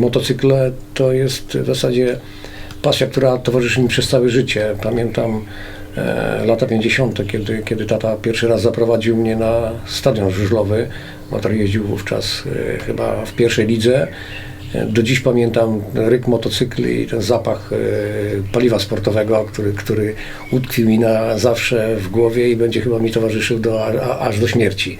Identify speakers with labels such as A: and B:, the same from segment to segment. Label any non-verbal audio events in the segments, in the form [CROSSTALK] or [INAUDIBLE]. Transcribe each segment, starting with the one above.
A: Motocykle to jest w zasadzie pasja, która towarzyszy mi przez całe życie. Pamiętam e, lata 50., kiedy, kiedy tata pierwszy raz zaprowadził mnie na stadion żużlowy. Motor jeździł wówczas e, chyba w pierwszej lidze. Do dziś pamiętam ryk motocykli i ten zapach e, paliwa sportowego, który, który utkwił mi na zawsze w głowie i będzie chyba mi towarzyszył do, a, aż do śmierci.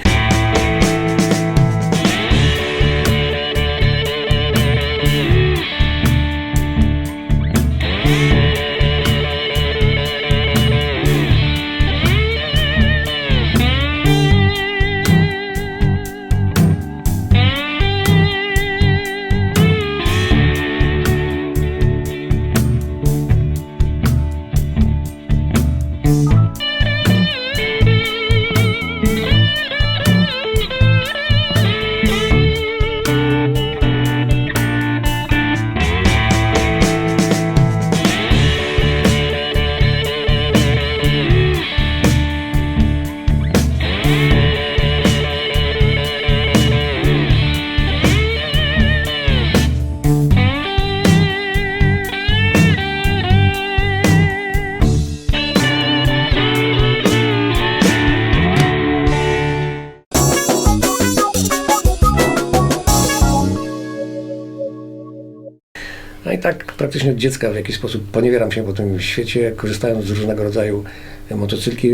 A: Tak praktycznie od dziecka w jakiś sposób poniewieram się po tym świecie, korzystając z różnego rodzaju motocykli.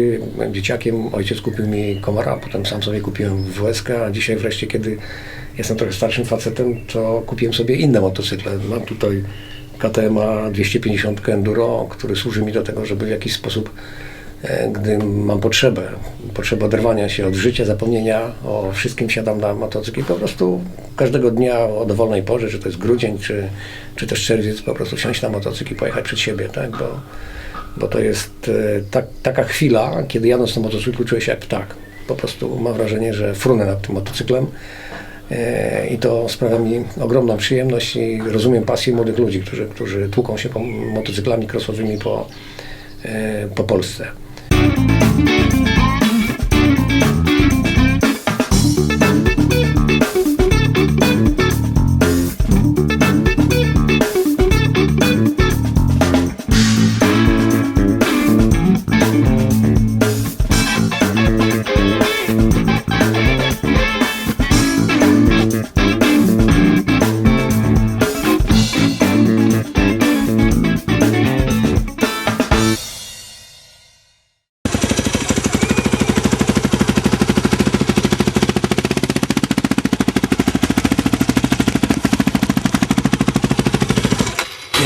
A: Dzieciakiem ojciec kupił mi Komara, potem sam sobie kupiłem WSK, a dzisiaj wreszcie, kiedy jestem trochę starszym facetem, to kupiłem sobie inne motocykle. Mam tutaj KTM 250 Enduro, który służy mi do tego, żeby w jakiś sposób gdy mam potrzebę, potrzebę oderwania się od życia, zapomnienia o wszystkim, siadam na motocykl i po prostu każdego dnia o dowolnej porze, czy to jest grudzień, czy, czy też czerwiec, po prostu wsiąść na motocykl i pojechać przed siebie, tak? Bo, bo to jest e, tak, taka chwila, kiedy jadąc na motocyklu czuję się jak ptak. Po prostu mam wrażenie, że frunę nad tym motocyklem e, i to sprawia mi ogromną przyjemność i rozumiem pasję młodych ludzi, którzy, którzy tłuką się po motocyklami crossowymi po, e, po Polsce. Thank you.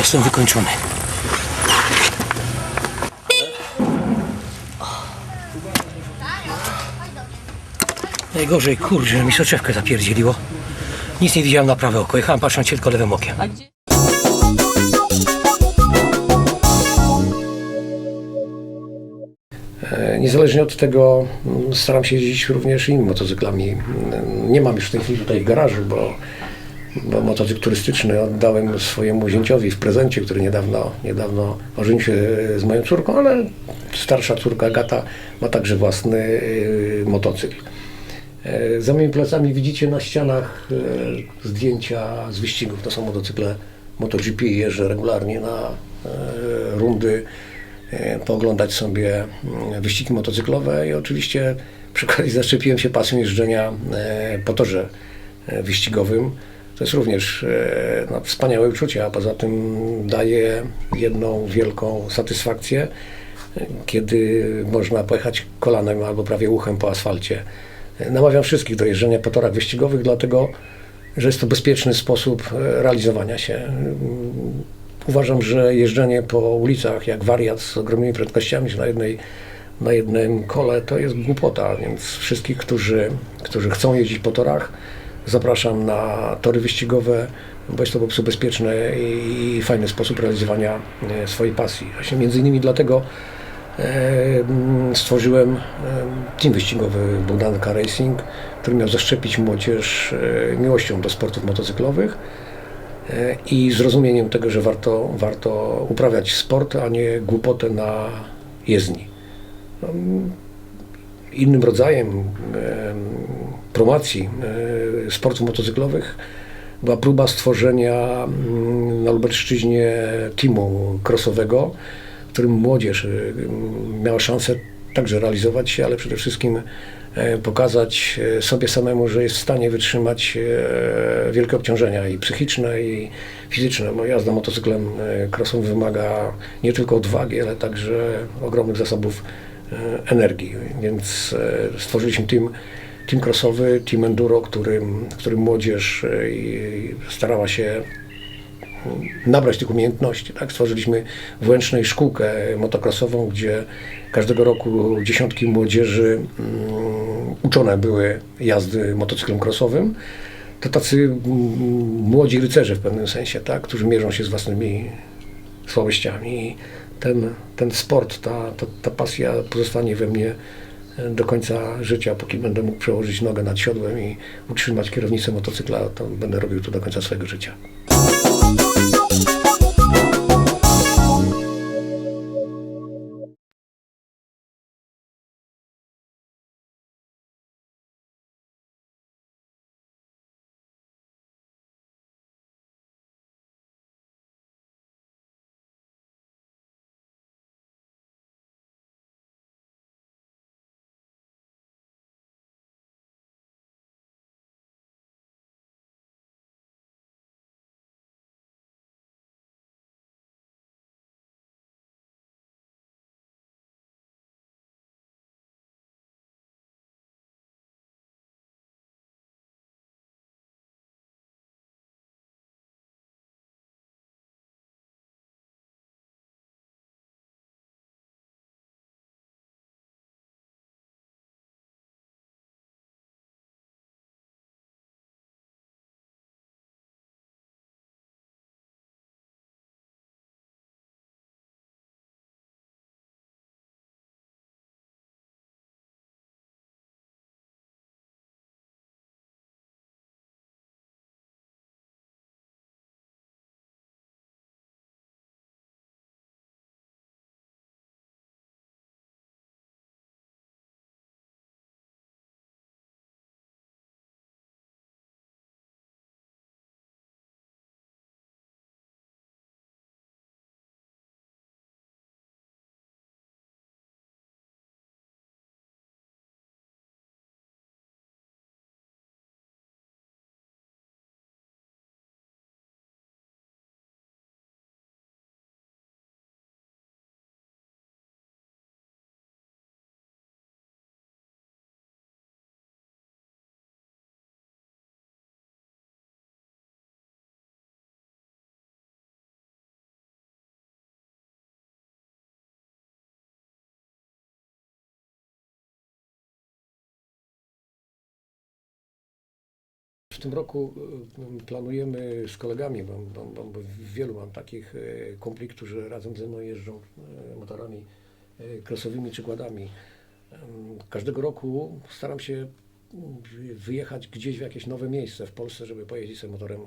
B: Jestem wykończony. Najgorzej, kurczę, mi soczewkę zapierdzieliło. Nic nie widziałem na prawe oko. Jechałem patrząc tylko lewym okiem.
A: E, Niezależnie od tego mm, staram się jeździć również innymi motocyklami. Mm, Nie mam już w tej chwili tutaj w garażu, bo, bo motocykl turystyczny oddałem swojemu zięciowi w prezencie, który niedawno, niedawno ożenił się z moją córką, ale starsza córka Agata ma także własny y, motocykl. E, Za moimi plecami widzicie na ścianach e, zdjęcia z wyścigów. To są motocykle MotoGP. Jeżdżę regularnie na rundy, pooglądać sobie wyścigi motocyklowe i oczywiście przy okazji [LAUGHS] zaszczepiłem się pasją jeżdżenia po torze wyścigowym. To jest również e, no, wspaniałe uczucie, a poza tym daje jedną wielką satysfakcję, kiedy można pojechać kolanem albo prawie uchem po asfalcie. Namawiam wszystkich do jeżdżenia po torach wyścigowych, dlatego że jest to bezpieczny sposób e, realizowania się. Uważam, że jeżdżenie po ulicach jak wariat z ogromnymi prędkościami, na jednej na jednym kole to jest głupota, więc wszystkich, którzy, którzy chcą jeździć po torach, zapraszam na tory wyścigowe, bo jest to po prostu bezpieczny i fajny sposób realizowania e, swojej pasji. Właśnie między innymi dlatego e, mm, stworzyłem e, team wyścigowy Bogdanka Racing, który miał zaszczepić młodzież miłością do sportów motocyklowych i zrozumieniem tego, że warto, warto uprawiać sport, a nie głupotę na jezdni. No, Innym rodzajem em, promocji e, sportów motocyklowych była próba stworzenia mm, na Lubelszczyźnie teamu crossowego, w którym młodzież mm, miała szansę także realizować się, ale przede wszystkim e, pokazać e, sobie samemu, że jest w stanie wytrzymać e, wielkie obciążenia i psychiczne, i fizyczne. Bo jazda motocyklem e, crossowym wymaga nie tylko odwagi, ale także ogromnych zasobów e, energii. Więc e, stworzyliśmy team, team crossowy, team enduro, którym, którym młodzież e, starała się nabrać tych umiejętności. Tak? Stworzyliśmy w Łęcznej szkółkę motocrossową, gdzie każdego roku dziesiątki młodzieży mm, uczone były jazdy motocyklem crossowym. To tacy mm, młodzi rycerze w pewnym sensie, tak? którzy mierzą się z własnymi słabościami. I ten, ten sport, ta, ta, ta pasja pozostanie we mnie do końca życia, póki będę mógł przełożyć nogę nad siodłem i utrzymać kierownicę motocykla, to będę robił to do końca swojego życia. Tym roku y, planujemy z kolegami, bo, bo, bo, wielu mam takich y, kumpli, którzy razem ze mną jeżdżą y, motorami crossowymi czy kładami. Każdego roku staram się y, wyjechać gdzieś w jakieś nowe miejsce w Polsce, żeby pojeździć sobie motorem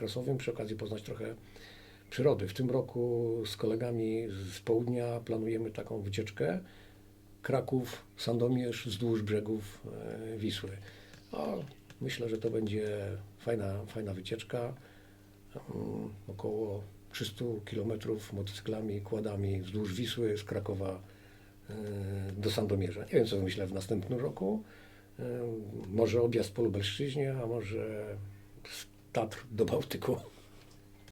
A: crossowym, przy okazji poznać trochę przyrody. W tym roku z kolegami z południa planujemy taką wycieczkę Kraków, Sandomierz wzdłuż brzegów e, Wisły. O, myślę, że to będzie fajna, fajna wycieczka. Mm, Około 300 km motocyklami, kładami wzdłuż Wisły z Krakowa e, do Sandomierza. Nie wiem, co myślę w następnym roku. E, Może objazd po Lubelszczyźnie, a może z Tatr do Bałtyku.